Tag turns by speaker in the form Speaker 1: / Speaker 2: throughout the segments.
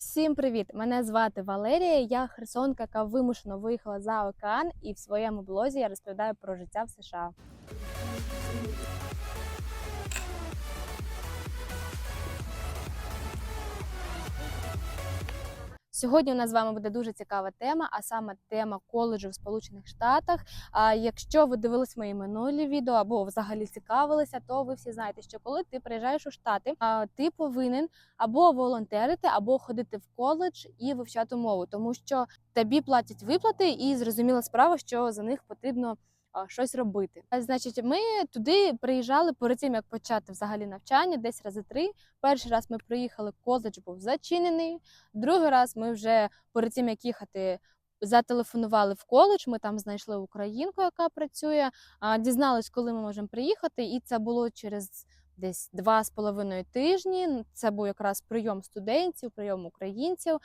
Speaker 1: Всім привіт! Мене звати Валерія. Я херсонка, яка вимушено виїхала за океан, і в своєму блозі я розповідаю про життя в США. Сьогодні у нас з вами буде дуже цікава тема, а саме тема коледжу в Сполучених Штатах. А якщо ви дивились мої минулі відео або взагалі цікавилися, то ви всі знаєте, що коли ти приїжджаєш у штати, ти повинен або волонтерити, або ходити в коледж і вивчати мову, тому що тобі платять виплати, і зрозуміла справа, що за них потрібно. Щось робити. Значить, ми туди приїжджали перед тим, як почати взагалі навчання, десь рази три. Перший раз ми приїхали, коледж був зачинений. Другий раз ми вже перед тим, як їхати, зателефонували в коледж. Ми там знайшли українку, яка працює. Дізнались, коли ми можемо приїхати, і це було через десь два з половиною тижні. Це був якраз прийом студентів, прийом українців.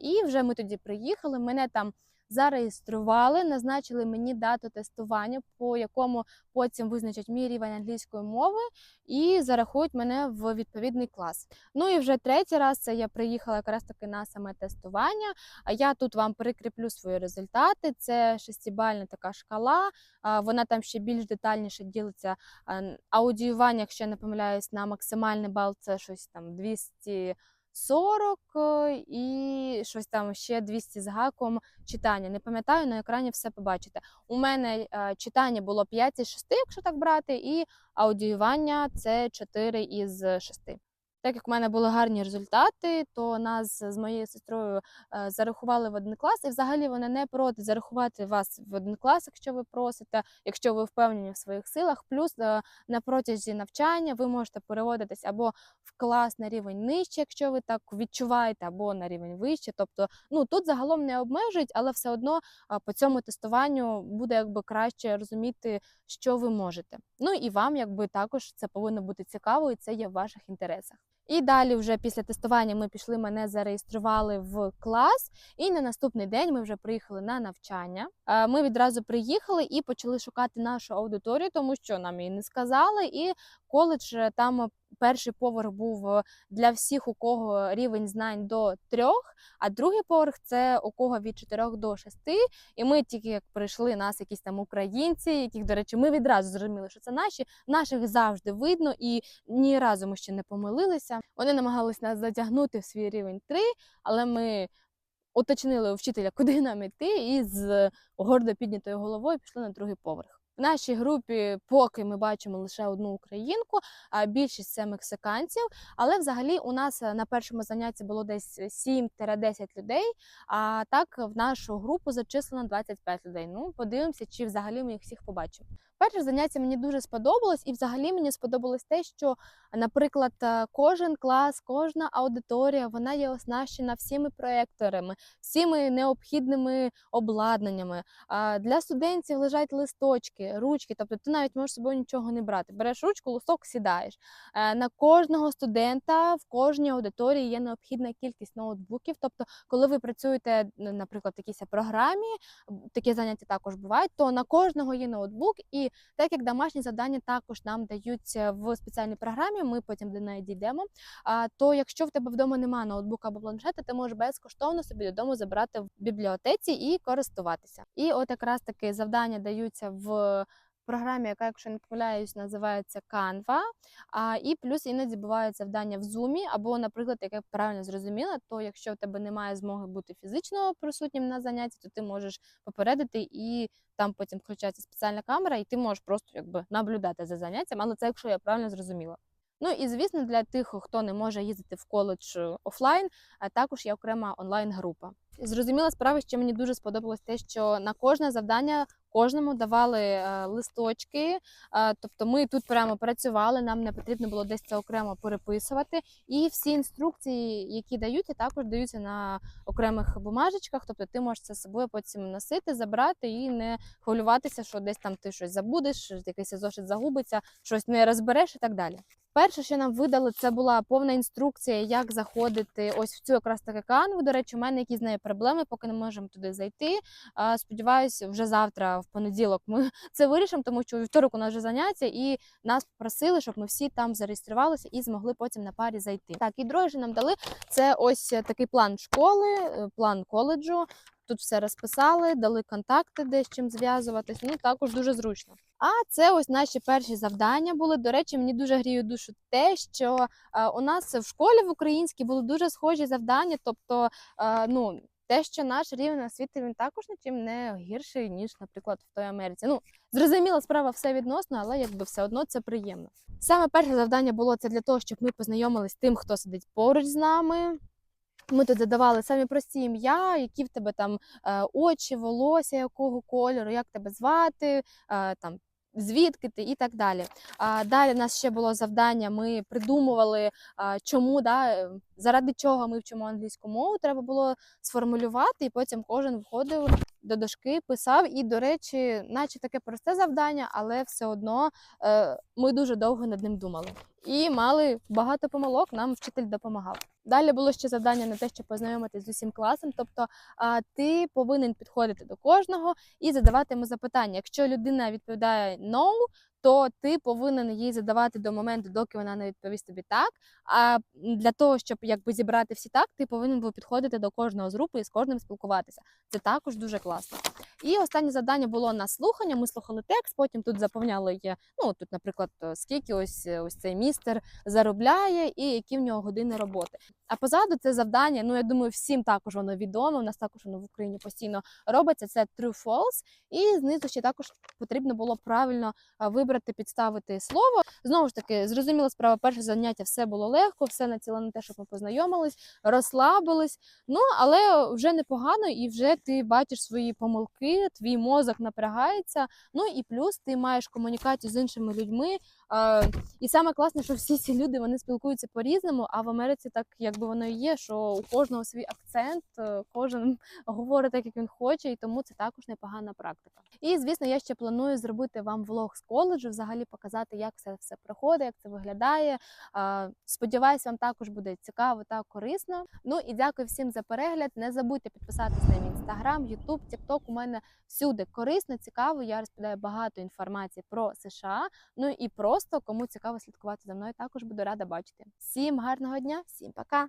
Speaker 1: І вже ми тоді приїхали. Мене там зареєстрували, назначили мені дату тестування, по якому потім визначать мій рівень англійської мови і зарахують мене в відповідний клас. Ну і вже третій раз це я приїхала якраз таки на саме тестування. А я тут вам прикріплю свої результати. Це шестибальна така шкала, вона там ще більш детальніше ділиться ем, аудіювання, якщо я не помиляюсь, на максимальний бал це щось там 200 40 е, і щось там ще 200 з гаком читання. Не пам'ятаю, на екрані все побачите. У мене е, читання було 5 із 6, якщо так брати, і аудіювання це 4 із 6. Так як в мене були гарні результати, то нас з моєю сестрою е, зарахували в один клас, і взагалі вони не проти зарахувати вас в один клас, якщо ви просите, якщо ви впевнені в своїх силах. Плюс е, на протязі навчання ви можете переводитись або в клас на рівень нижче, якщо ви так відчуваєте, або на рівень вище. Тобто, ну тут загалом не обмежують, але все одно а, по цьому тестуванню буде якби краще розуміти, що ви можете. Ну і вам, якби також це повинно бути цікаво, і це є в ваших інтересах. І далі, вже після тестування, ми пішли, мене зареєстрували в клас. І на наступний день ми вже приїхали на навчання. Е, Ми відразу приїхали і почали шукати нашу аудиторію, тому що нам її не сказали. І коледж е, там перший поверх був е, для всіх, у кого рівень знань до трьох, а другий поверх це у кого від 4 до 6. І ми тільки як прийшли, нас якісь там українці, яких, до речі, ми відразу зрозуміли, що це наші. Наших завжди видно, і ні разу ми ще не помилилися. Вони намагались нас затягнути в свій рівень 3, але ми уточнили у вчителя, куди нам іти, і з гордо піднятою головою пішли на другий поверх. В нашій групі поки ми бачимо лише одну українку, а більшість це мексиканців. Але взагалі у нас е, на першому занятті було десь 7-10 людей. А так в нашу групу зачислено 25 людей. Ну, подивимося, чи взагалі ми їх всіх побачимо. Перше заняття мені дуже сподобалось, і взагалі мені сподобалось те, що, наприклад, е, кожен клас, кожна аудиторія вона є оснащена всіми проекторами, всіми необхідними обладнаннями. Для студентів лежать листочки, ручки, тобто ти навіть можеш з собою нічого не брати. Береш ручку, листок, сідаєш. Е, На кожного студента в кожній аудиторії є необхідна кількість ноутбуків. Тобто, коли ви працюєте, наприклад, в якійсь програмі, такі заняття також бувають, то на кожного є ноутбук, і так як домашні завдання також нам даються в спеціальній програмі, ми потім до неї дійдемо. То якщо в тебе вдома немає ноутбука або планшета, ти можеш безкоштовно собі додому забрати в бібліотеці і користуватися. І от якраз таки завдання даються в. Програмі, яка, якщо не помиляюсь, називається Canva, а і плюс іноді бувають завдання в Zoom, або, наприклад, як я правильно зрозуміла, то якщо в тебе немає змоги бути фізично присутнім на занятті, то ти можеш попередити і там потім включається спеціальна камера, і ти можеш просто якби наблюдати за заняттям, але це якщо я правильно зрозуміла. Ну і звісно, для тих, хто не може їздити в коледж е, офлайн, також є окрема онлайн-група. Зрозуміла справа, що мені дуже сподобалось те, що на кожне завдання кожному давали е, листочки. е, тобто ми тут прямо працювали, нам не потрібно було десь це окремо переписувати. І всі інструкції, які дають, також даються на окремих бумажечках. Тобто ти можеш це з собою потім носити, забрати і не хвилюватися, що десь там ти щось забудеш, якийсь зошит загубиться, щось не розбереш і так далі. Перше, що нам видали, це була повна інструкція, як заходити ось в цю якраз таки канву. До речі, у мене який з нею проблеми, поки не можемо туди зайти. Сподіваюся, вже завтра, в понеділок, ми це вирішимо, тому що у вівторок у нас вже заняття, і нас попросили, щоб ми всі там зареєструвалися і змогли потім на парі зайти. Так, і що нам дали це ось такий план школи, е, план коледжу. Тут все розписали, дали контакти, де з чим зв'язуватись. Ну також дуже зручно. А це ось наші перші завдання були. До речі, мені дуже гріє душу те, що е, у нас в школі в українській були дуже схожі завдання. Тобто, е, ну те, що наш рівень освіти він також нічим не гірший, ніж, наприклад, в той Америці. Ну зрозуміла справа все відносно, але якби все одно це приємно. Саме перше завдання було це для того, щоб ми познайомились з тим, хто сидить поруч з нами. Ми тут задавали самі прості ім'я, які в тебе там е, очі, волосся, якого кольору, як тебе звати, е, там. Звідки ти і так далі. А, далі в нас ще було завдання. Ми придумували, а, чому да, заради чого ми вчимо англійську мову. Треба було сформулювати, і потім кожен входив до дошки, писав. І, до речі, наче таке просте завдання, але все одно е, ми дуже довго над ним думали. І мали багато помилок. Нам вчитель допомагав. Далі було ще завдання на те, щоб познайомитись з усім класом. Тобто, ти повинен підходити до кожного і задавати йому запитання. Якщо людина відповідає no, то ти повинен їй задавати до моменту, доки вона не відповість тобі так. А для того, щоб якби зібрати всі так, ти повинен був підходити до кожного з групи і з кожним спілкуватися. Це також дуже класно. І останнє завдання було на слухання. Ми слухали текст, потім тут заповняли. Ну тут, наприклад, скільки ось ось цей містер заробляє і які в нього години роботи. А позаду це завдання. Ну я думаю, всім також воно відомо. У нас також воно в Україні постійно робиться. Це true false. І знизу ще також потрібно було правильно вибрати, підставити слово. Знову ж таки, зрозуміла справа, перше заняття все було легко, все націлено на те, щоб ми познайомились, розслабились. Ну але вже непогано, і вже ти бачиш свої помилки, твій мозок напрягається. Ну і плюс ти маєш комунікацію з іншими людьми. І саме класне, що всі ці люди вони спілкуються по-різному, а в Америці так якби воно і є, що у кожного свій акцент, е, кожен говорить так, як він хоче, і тому це також непогана практика. І звісно, я ще планую зробити вам влог з коледжу, взагалі показати, як це все проходить, як це виглядає. Сподіваюсь, вам також буде цікаво та корисно. Ну і дякую всім за перегляд. Не забудьте підписатись на мій інстаграм, Ютуб, Тікток. У мене всюди корисно, цікаво. Я розповідаю багато інформації про США. Ну і просто кому цікаво слідкувати за мною, також буду рада бачити. Всім гарного дня, всім пока!